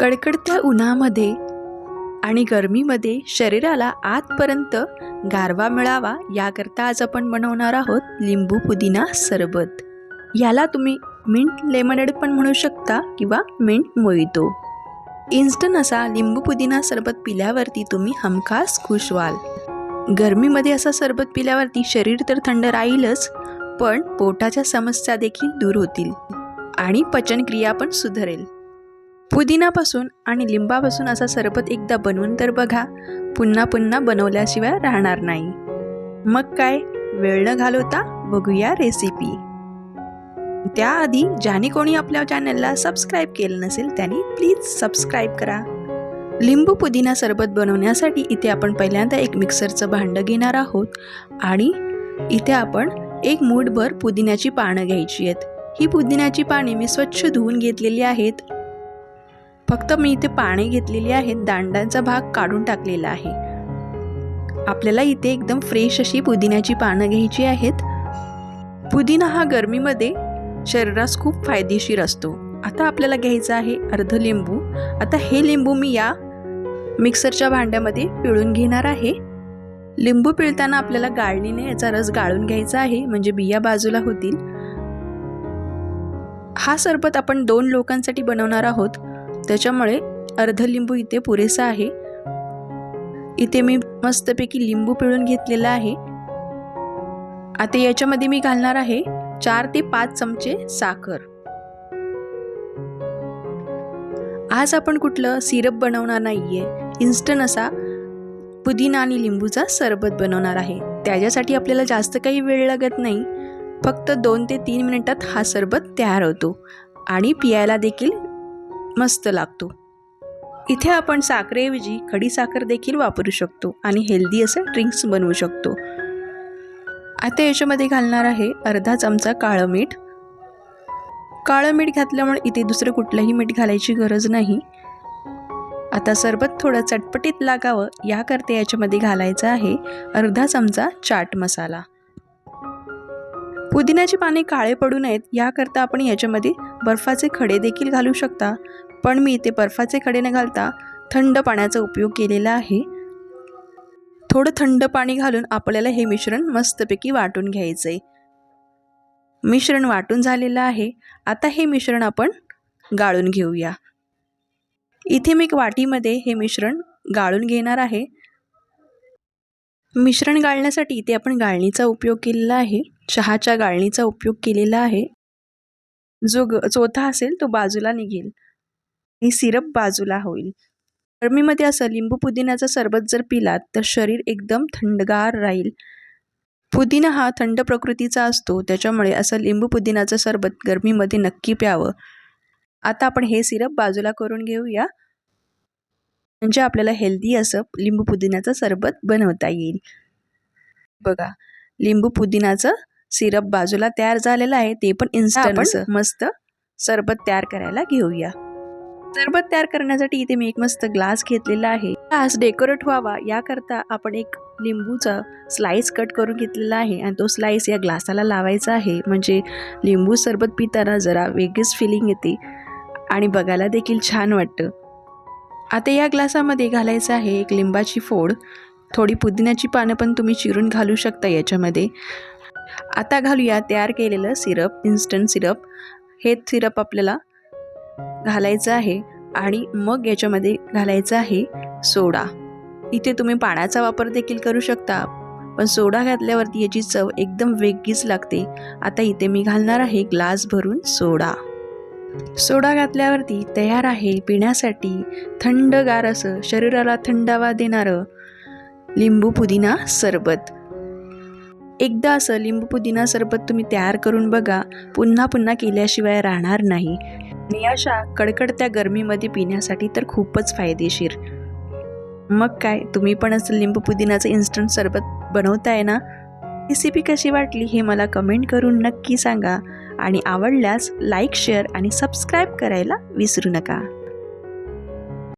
कडकडत्या उन्हामध्ये आणि गरमीमध्ये शरीराला आतपर्यंत गारवा मिळावा याकरता आज आपण बनवणार आहोत लिंबू पुदिना सरबत. याला तुम्ही मिंट लेमनेड पण म्हणू शकता किंवा मिंट मोइतो इन्स्टंट असा लिंबू पुदिना सरबत पिल्यावरती तुम्ही हमखास खुश व्हाल. गरमीमध्ये असा सरबत पिल्यावरती शरीर तर थंड राहीलच पण पोटाच्या समस्या देखील दूर होतील आणि पचनक्रिया पण सुधारेल. पुदिनापासून आणि लिंबापासून असा सरबत एकदा बनवून तर बघा पुन्हा पुन्हा बनवल्याशिवाय राहणार नाही. मग काय? वेळ न घालवता बघूया रेसिपी त्याआधी ज्याने कोणी आपल्या चॅनलला सबस्क्राईब केलं नसेल त्यांनी प्लीज सबस्क्राईब करा. लिंबू पुदिना सरबत बनवण्यासाठी इथे आपण पहिल्यांदा एक मिक्सरचं भांडं घेणार आहोत आणि इथे आपण एक मूठभर पुदिन्याची पानं घ्यायची आहेत. ही पुदिन्याची पाने मी स्वच्छ धुवून घेतलेली आहेत. फक्त मी इथे पाने घेतलेली आहेत दांडांचा भाग काढून टाकलेला आहे. आपल्याला इथे एकदम फ्रेश अशी पुदिन्याची पानं घ्यायची आहेत. पुदिना हा गरमीमध्ये शरीरास खूप फायदेशीर असतो. आता आपल्याला घ्यायचा आहे अर्ध लिंबू. आता हे लिंबू मी या मिक्सरच्या भांड्यामध्ये पिळून घेणार आहे. लिंबू पिळताना आपल्याला गाळणीने याचा रस गाळून घ्यायचा आहे म्हणजे बिया बाजूला होतील. हा सरबत आपण दोन लोकांसाठी बनवणार आहोत. त्याच्यामुळे अर्ध लिंबू इथे पुरेसा आहे. इथे मी मस्तपैकी लिंबू पिळून घेतलेला आहे. आता याच्यामध्ये मी घालणार आहे चार ते पाच चमचे साखर. आज आपण कुठलं सिरप बनवणार नाहीये. इन्स्टंट असा पुदिना आणि लिंबूचा सरबत बनवणार आहे. त्याच्यासाठी आपल्याला जास्त काही वेळ लागत नाही. फक्त दोन ते तीन मिनिटात हा सरबत तयार होतो. आणि पियायला देखील मस्त लागतो. इथे आपण साखरेऐवजी खडी साखर देखील वापरू शकतो आणि हेल्दी असं ड्रिंक्स बनवू शकतो. आता याच्यामध्ये घालणार आहे अर्धा चमचा काळं मीठ. काळं मीठ घातल्यामुळे इथे दुसरं कुठलंही मीठ घालायची गरज नाही. आता सरबत थोडं चटपटीत लागावं याकरता याच्यामध्ये घालायचं आहे अर्धा चमचा चाट मसाला. पुदिन्याची पाने काळे पडू नयेत याकरता आपण याच्यामध्ये बर्फाचे खडे देखील घालू शकता. पण मी इथे बर्फाचे खडे न घालता थंड पाण्याचा उपयोग केलेला आहे. थोडं थंड पाणी घालून आपल्याला हे मिश्रण मस्तपैकी वाटून घ्यायचं आहे मिश्रण वाटून झालेलं आहे. आता हे मिश्रण आपण गाळून घेऊया. इथे मी एक वाटीमध्ये हे मिश्रण गाळून घेणार आहे. मिश्रण गाळण्यासाठी इथे आपण गाळणीचा उपयोग केलेला आहे. चहाच्या गाळणीचा उपयोग केलेला आहे. जो ग चोथा असेल तो बाजूला निघेल आणि सिरप बाजूला होईल. गरमीमध्ये असं लिंबू पुदिन्याचं सरबत जर पिलात तर शरीर एकदम थंडगार राहील. पुदिना हा थंड प्रकृतीचा असतो त्याच्यामुळे असं लिंबू पुदिनाचं सरबत गरमीमध्ये नक्की प्यावं. आता आपण हे सिरप बाजूला करून घेऊया. म्हणजे आपल्याला हेल्दी असं लिंबू पुदिन्याचं सरबत बनवता येईल. बघा लिंबू पुदिनाचं सिरप बाजूला तयार झालेलं आहे ते पण इन्स्टंट मस्त सरबत तयार करायला घेऊया. सरबत तयार करण्यासाठी इथे मी एक मस्त ग्लास घेतलेला आहे. ग्लास डेकोरेट व्हावा याकरता आपण एक लिंबूचा स्लाइस कट करून घेतलेला आहे आणि तो स्लाइस या ग्लासाला लावायचा आहे. म्हणजे लिंबू सरबत पिताना जरा वेगळीच फिलिंग येते आणि बघायला देखील छान वाटतं. आता या ग्लासामध्ये घालायचं आहे एक लिंबाची फोड. थोडी पुदिन्याची पानं पण तुम्ही चिरून घालू शकता याच्यामध्ये. आता घालूया तयार केलेलं सिरप इन्स्टंट सिरप. हे सिरप आपल्याला घालायचं आहे आणि मग याच्यामध्ये घालायचं आहे सोडा. इथे तुम्ही पाण्याचा वापर देखील करू शकता पण सोडा घातल्यावरती याची चव एकदम वेगळीच लागते. आता इथे मी घालणार आहे ग्लास भरून सोडा. सोडा घातल्यावरती तयार आहे पिण्यासाठी थंडगार असं शरीराला थंडावा देणारं लिंबू पुदिना सरबत. एकदा असं लिंबू पुदिना सरबत तुम्ही तयार करून बघा. पुन्हा पुन्हा केल्याशिवाय राहणार नाही. आणि अशा कडकडत्या गरमीमध्ये पिण्यासाठी तर खूपच फायदेशीर. मग काय तुम्ही पण असं लिंबू पुदिनाचं इन्स्टंट सरबत बनवताय ना? रेसिपी कशी वाटली हे मला कमेंट करून नक्की सांगा. आणि आवडल्यास लाईक शेअर आणि सबस्क्राईब करायला विसरू नका.